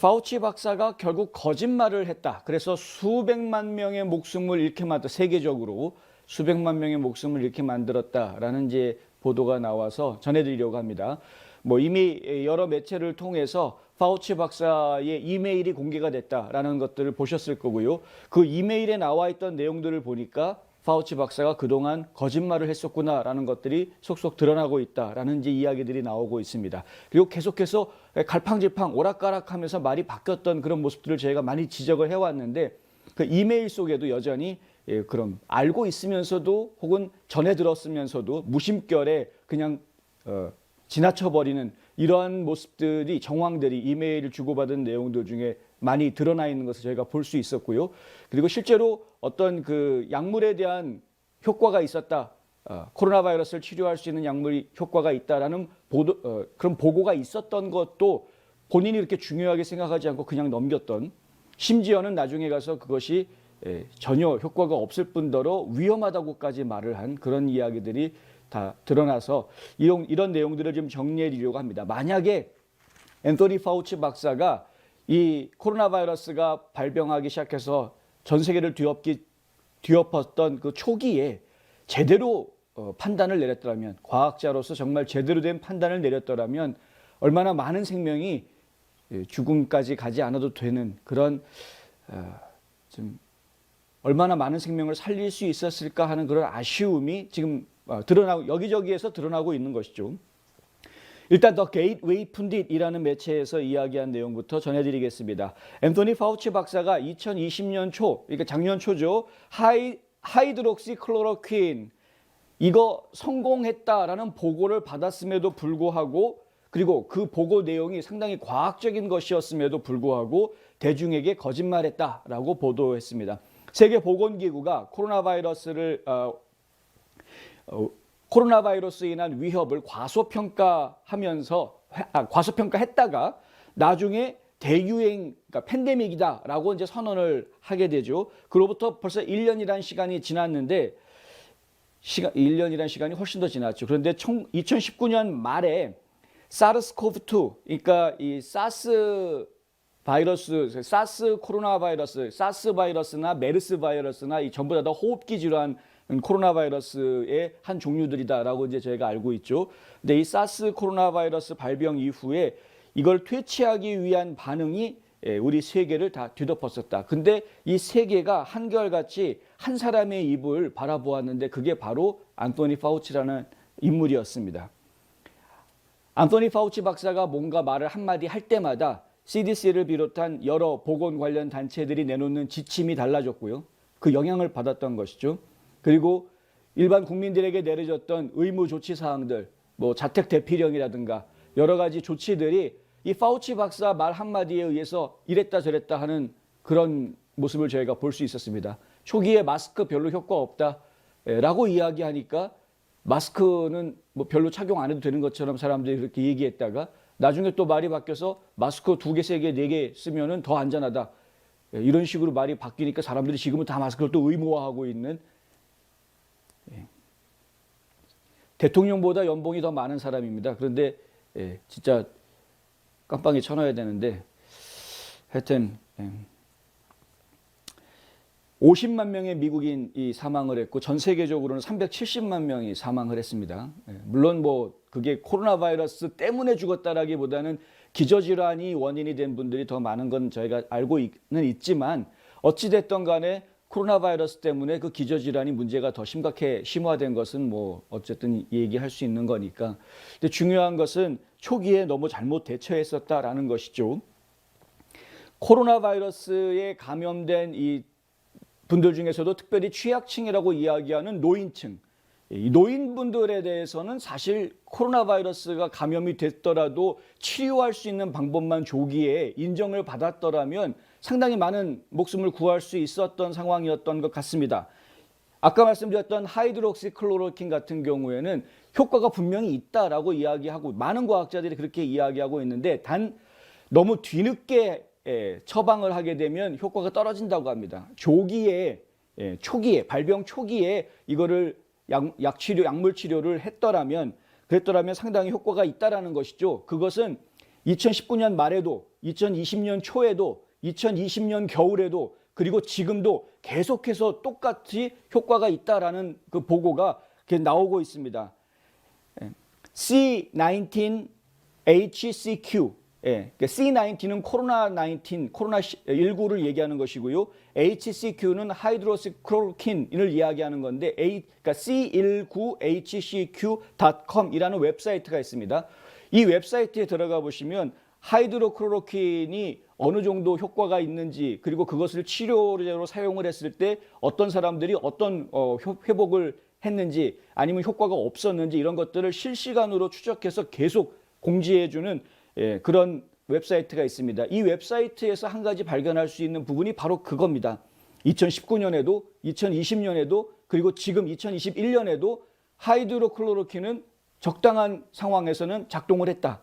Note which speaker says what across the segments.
Speaker 1: 파우치 박사가 결국 거짓말을 했다. 그래서 수백만 명의 목숨을 잃게 만들 세계적으로 수백만 명의 목숨을 잃게 만들었다라는 이제 보도가 나와서 전해드리려고 합니다. 뭐 이미 여러 매체를 통해서 파우치 박사의 이메일이 공개가 됐다라는 것들을 보셨을 거고요. 그 이메일에 나와 있던 내용들을 보니까 파우치 박사가 그동안 거짓말을 했었구나라는 것들이 속속 드러나고 있다라는 이야기들이 나오고 있습니다. 그리고 계속해서 갈팡질팡 오락가락하면서 말이 바뀌었던 그런 모습들을 저희가 많이 지적을 해왔는데 그 이메일 속에도 여전히 예, 그런 알고 있으면서도 혹은 전해 들었으면서도 무심결에 그냥 어, 지나쳐버리는 이러한 모습들이 정황들이 이메일을 주고받은 내용들 중에 많이 드러나 있는 것을 저희가 볼 수 있었고요. 그리고 실제로 어떤 그 약물에 대한 효과가 있었다. 어, 코로나 바이러스를 치료할 수 있는 약물이 효과가 있다라는 보도 어, 그런 보고가 있었던 것도 본인이 그렇게 중요하게 생각하지 않고 그냥 넘겼던 심지어는 나중에 가서 그것이 예, 전혀 효과가 없을 뿐더러 위험하다고까지 말을 한 그런 이야기들이 다 드러나서 이런, 이런 내용들을 좀 정리해 드리려고 합니다. 만약에 앤토니 파우치 박사가 이 코로나 바이러스가 발병하기 시작해서 전 세계를 뒤엎기, 뒤엎었던 그 초기에 제대로 어, 판단을 내렸더라면 과학자로서 정말 제대로 된 판단을 내렸더라면 얼마나 많은 생명이 예, 죽음까지 가지 않아도 되는 그런 어, 좀 얼마나 많은 생명을 살릴 수 있었을까 하는 그런 아쉬움이 지금 어, 드러나고 여기저기에서 드러나고 있는 것이죠. 일단 더 게이트웨이 푼딧이라는 매체에서 이야기한 내용부터 전해드리겠습니다. 앤토니 파우치 박사가 2020년 초, 그러니까 작년 초죠. 하이 하이드록시 클로로퀸 이거 성공했다라는 보고를 받았음에도 불구하고 그리고 그 보고 내용이 상당히 과학적인 것이었음에도 불구하고 대중에게 거짓말했다라고 보도했습니다. 세계 보건기구가 코로나 바이러스를 어, 어, 코로나 바이러스에 인한 위협을 과소평가하면서 아, 과소평가했다가 나중에 대유행 그러니까 팬데믹이다라고 이제 선언을 하게 되죠. 그로부터 벌써 1년이라는 시간이 지났는데 시간 1년이라는 시간이 훨씬 더 지났죠. 그런데 2019년 말에 사르스코브2 그러니까 이 사스 바이러스, 사스 코로나 바이러스, 사스 바이러스나 메르스 바이러스나 이 전부 다, 다 호흡기 질환 코로나 바이러스의 한 종류들이다라고 이제 저희가 알고 있죠. 근데 이 사스 코로나 바이러스 발병 이후에 이걸 퇴치하기 위한 반응이 예, 우리 세계를 다 뒤덮었었다. 근데 이 세계가 한결같이 한 사람의 입을 바라보았는데 그게 바로 안토니 파우치라는 인물이었습니다. 안토니 파우치 박사가 뭔가 말을 한마디 할 때마다 CDC를 비롯한 여러 보건 관련 단체들이 내놓는 지침이 달라졌고요. 그 영향을 받았던 것이죠. 그리고 일반 국민들에게 내려졌던 의무 조치 사항들, 뭐 자택 대피령이라든가 여러 가지 조치들이 이 파우치 박사 말 한마디에 의해서 이랬다 저랬다 하는 그런 모습을 저희가 볼 수 있었습니다. 초기에 마스크 별로 효과 없다라고 이야기하니까 마스크는 뭐 별로 착용 안 해도 되는 것처럼 사람들이 그렇게 얘기했다가 나중에 또 말이 바뀌어서 마스크 두 개, 세 개, 네 개 쓰면은 더 안전하다. 예, 이런 식으로 말이 바뀌니까 사람들이 지금은 다 마스크를 또 의무화하고 있는 예. 대통령보다 연봉이 더 많은 사람입니다. 그런데 예, 진짜 깜빵에 쳐넣어야 되는데 하여튼 50만 명의 미국인이 사망을 했고 전 세계적으로는 370만 명이 사망을 했습니다. 물론 뭐 그게 코로나 바이러스 때문에 죽었다라기보다는 기저질환이 원인이 된 분들이 더 많은 건 저희가 알고는 있지만 어찌됐던 간에 코로나 바이러스 때문에 그 기저질환이 문제가 더 심각해 심화된 것은 뭐 어쨌든 얘기할 수 있는 거니까. 근데 중요한 것은 초기에 너무 잘못 대처했었다라는 것이죠. 코로나 바이러스에 감염된 이 분들 중에서도 특별히 취약층이라고 이야기하는 노인층, 이 노인분들에 대해서는 사실 코로나 바이러스가 감염이 됐더라도 치료할 수 있는 방법만 조기에 인정을 받았더라면 상당히 많은 목숨을 구할 수 있었던 상황이었던 것 같습니다. 아까 말씀드렸던 하이드록시 클로로킨 같은 경우에는 효과가 분명히 있다라고 이야기하고 많은 과학자들이 그렇게 이야기하고 있는데 단 너무 뒤늦게 예, 처방을 하게 되면 효과가 떨어진다고 합니다. 조기에 예, 초기에 발병 초기에 이거를 약, 약 치료 약물 치료를 했더라면 그랬더라면 상당히 효과가 있다라는 것이죠. 그것은 2019년 말에도 2020년 초에도 2020년 겨울에도 그리고 지금도 계속해서 똑같이 효과가 있다라는 그 보고가 나오고 있습니다. 예. C19 HCQ 예, 그러니까 C19는 코로나 19, 코로나 19를 얘기하는 것이고요. HCQ는 하이드로시크로킨을 이야기하는 건데 A, 그러니까 C19hcq.com이라는 웹사이트가 있습니다. 이 웹사이트에 들어가 보시면 하이드로크로로킨이 어느 정도 효과가 있는지 그리고 그것을 치료제로 사용을 했을 때 어떤 사람들이 어떤 어, 효- 회복을 했는지 아니면 효과가 없었는지 이런 것들을 실시간으로 추적해서 계속 공지해주는 예, 그런 웹사이트가 있습니다. 이 웹사이트에서 한 가지 발견할 수 있는 부분이 바로 그겁니다. 2019년에도 2020년에도 그리고 지금 2021년에도 하이드로클로로킨은 적당한 상황에서는 작동을 했다.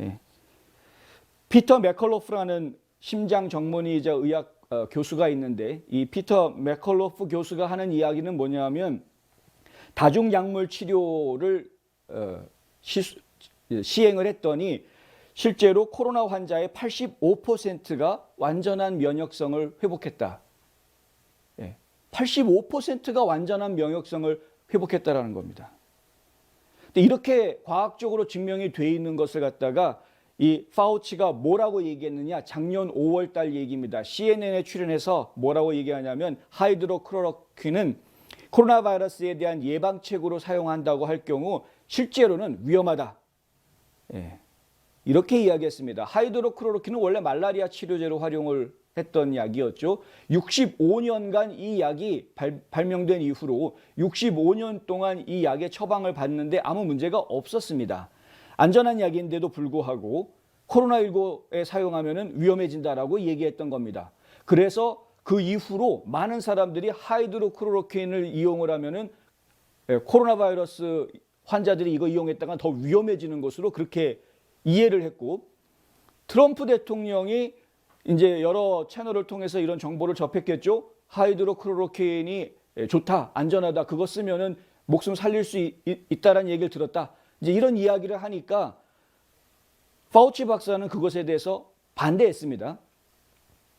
Speaker 1: 예. 피터 맥컬로프라는 심장 전문의이자 의학 어, 교수가 있는데 이 피터 맥컬로프 교수가 하는 이야기는 뭐냐면 다중 약물 치료를 어, 시, 시행을 했더니 실제로 코로나 환자의 85%가 완전한 면역성을 회복했다. 예, 85%가 완전한 면역성을 회복했다라는 겁니다. 이렇게 과학적으로 증명이 돼 있는 것을 갖다가 이 파우치가 뭐라고 얘기했느냐? 작년 5월 달 얘기입니다. CNN에 출연해서 뭐라고 얘기하냐면 하이드로크로로퀸은 코로나 바이러스에 대한 예방책으로 사용한다고 할 경우 실제로는 위험하다. 예. 이렇게 이야기했습니다. 하이드로크로로킨은 원래 말라리아 치료제로 활용을 했던 약이었죠. 65년간 이 약이 발, 발명된 이후로 65년 동안 이 약의 처방을 받는데 아무 문제가 없었습니다. 안전한 약인데도 불구하고 코로나19에 사용하면 위험해진다라고 얘기했던 겁니다. 그래서 그 이후로 많은 사람들이 하이드로크로로킨을 이용을 하면은 예, 코로나 바이러스 환자들이 이거 이용했다가 더 위험해지는 것으로 그렇게 이해를 했고 트럼프 대통령이 이제 여러 채널을 통해서 이런 정보를 접했겠죠. 하이드로크로로킨이 예, 좋다, 안전하다, 그거 쓰면은 목숨 살릴 수 있, 있다라는 얘기를 들었다. 이제 이런 이야기를 하니까 파우치 박사는 그것에 대해서 반대했습니다.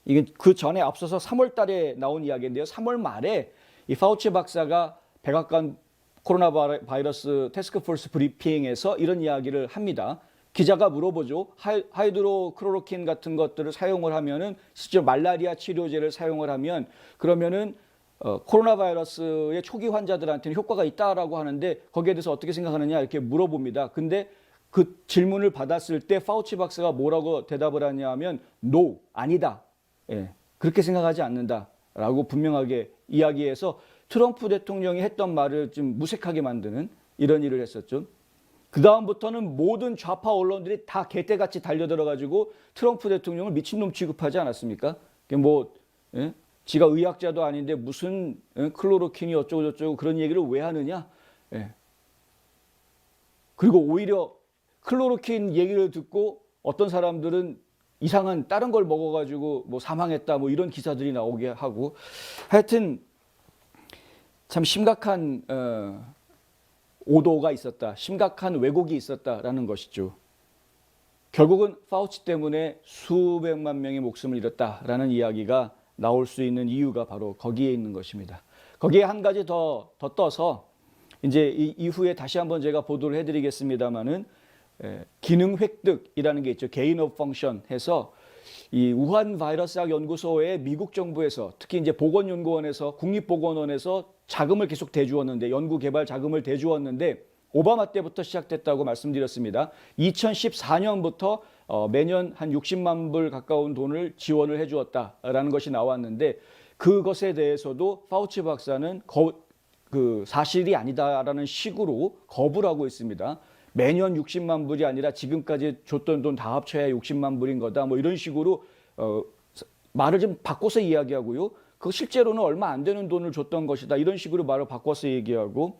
Speaker 1: 이게 그 전에 앞서서 3월 달에 나온 이야기인데요. 3월 말에 이 파우치 박사가 백악관 코로나 바이- 바이러스 테스크포스 브리핑에서 이런 이야기를 합니다. 기자가 물어보죠. 하이- 하이드로 크로로킨 같은 것들을 사용을 하면은 실제 말라리아 치료제를 사용을 하면 그러면은 어, 코로나 바이러스의 초기 환자들한테는 효과가 있다라고 하는데 거기에 대해서 어떻게 생각하느냐 이렇게 물어봅니다. 근데 그 질문을 받았을 때 파우치 박사가 뭐라고 대답을 하냐면 no 아니다. 예, 그렇게 생각하지 않는다라고 분명하게 이야기해서 트럼프 대통령이 했던 말을 좀 무색하게 만드는 이런 일을 했었죠. 그 다음부터는 모든 좌파 언론들이 다 개떼같이 달려들어 가지고 트럼프 대통령을 미친놈 취급하지 않았습니까? 뭐 예? 지가 의학자도 아닌데 무슨 예? 클로로킨이 어쩌고 저쩌고 그런 얘기를 왜 하느냐? 예. 그리고 오히려 클로로킨 얘기를 듣고 어떤 사람들은 이상한 다른 걸 먹어가지고 뭐 사망했다 뭐 이런 기사들이 나오게 하고 하여튼 참 심각한 어, 오도가 있었다, 심각한 왜곡이 있었다라는 것이죠. 결국은 파우치 때문에 수백만 명의 목숨을 잃었다라는 이야기가 나올 수 있는 이유가 바로 거기에 있는 것입니다. 거기에 한 가지 더, 더 떠서 이제 이 이후에 다시 한번 제가 보도를 해드리겠습니다만은 에, 기능 획득이라는 게 있죠. 개인 오브 펑션 해서 이 우한 바이러스학 연구소에 미국 정부에서 특히 이제 보건연구원에서 국립보건원에서 자금을 계속 대주었는데 연구 개발 자금을 대주었는데 오바마 때부터 시작됐다고 말씀드렸습니다. 2014년부터 어, 매년 한 60만 불 가까운 돈을 지원을 해주었다라는 것이 나왔는데 그것에 대해서도 파우치 박사는 거, 그 사실이 아니다라는 식으로 거부를 하고 있습니다. 매년 60만 불이 아니라 지금까지 줬던 돈 다 합쳐야 60만 불인 거다. 뭐 이런 식으로 어, 말을 좀 바꿔서 이야기하고요. 그 실제로는 얼마 안 되는 돈을 줬던 것이다. 이런 식으로 말을 바꿔서 얘기하고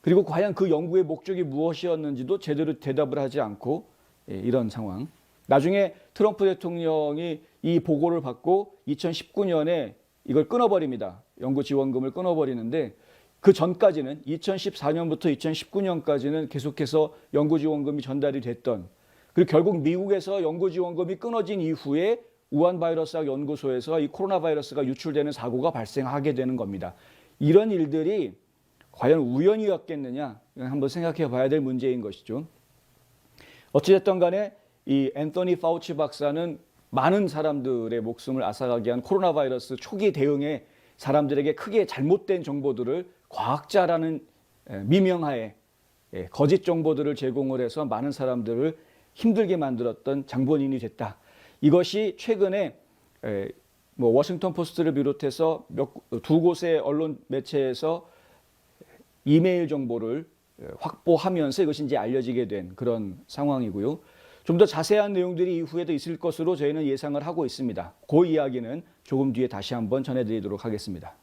Speaker 1: 그리고 과연 그 연구의 목적이 무엇이었는지도 제대로 대답을 하지 않고 예, 이런 상황. 나중에 트럼프 대통령이 이 보고를 받고 2019년에 이걸 끊어버립니다. 연구 지원금을 끊어버리는데 그 전까지는 2014년부터 2019년까지는 계속해서 연구 지원금이 전달이 됐던 그리고 결국 미국에서 연구 지원금이 끊어진 이후에 우한 바이러스학 연구소에서 이 코로나 바이러스가 유출되는 사고가 발생하게 되는 겁니다. 이런 일들이 과연 우연이었겠느냐 한번 생각해 봐야 될 문제인 것이죠. 어찌됐든 간에 이 앤토니 파우치 박사는 많은 사람들의 목숨을 앗아가게 한 코로나 바이러스 초기 대응에 사람들에게 크게 잘못된 정보들을 과학자라는 에, 미명하에 예, 거짓 정보들을 제공을 해서 많은 사람들을 힘들게 만들었던 장본인이 됐다. 이것이 최근에 에, 뭐 워싱턴 포스트를 비롯해서 몇, 두 곳의 언론 매체에서 이메일 정보를 에, 확보하면서 이것이 이제 알려지게 된 그런 상황이고요. 좀 더 자세한 내용들이 이후에도 있을 것으로 저희는 예상을 하고 있습니다. 그 이야기는 조금 뒤에 다시 한번 전해드리도록 하겠습니다.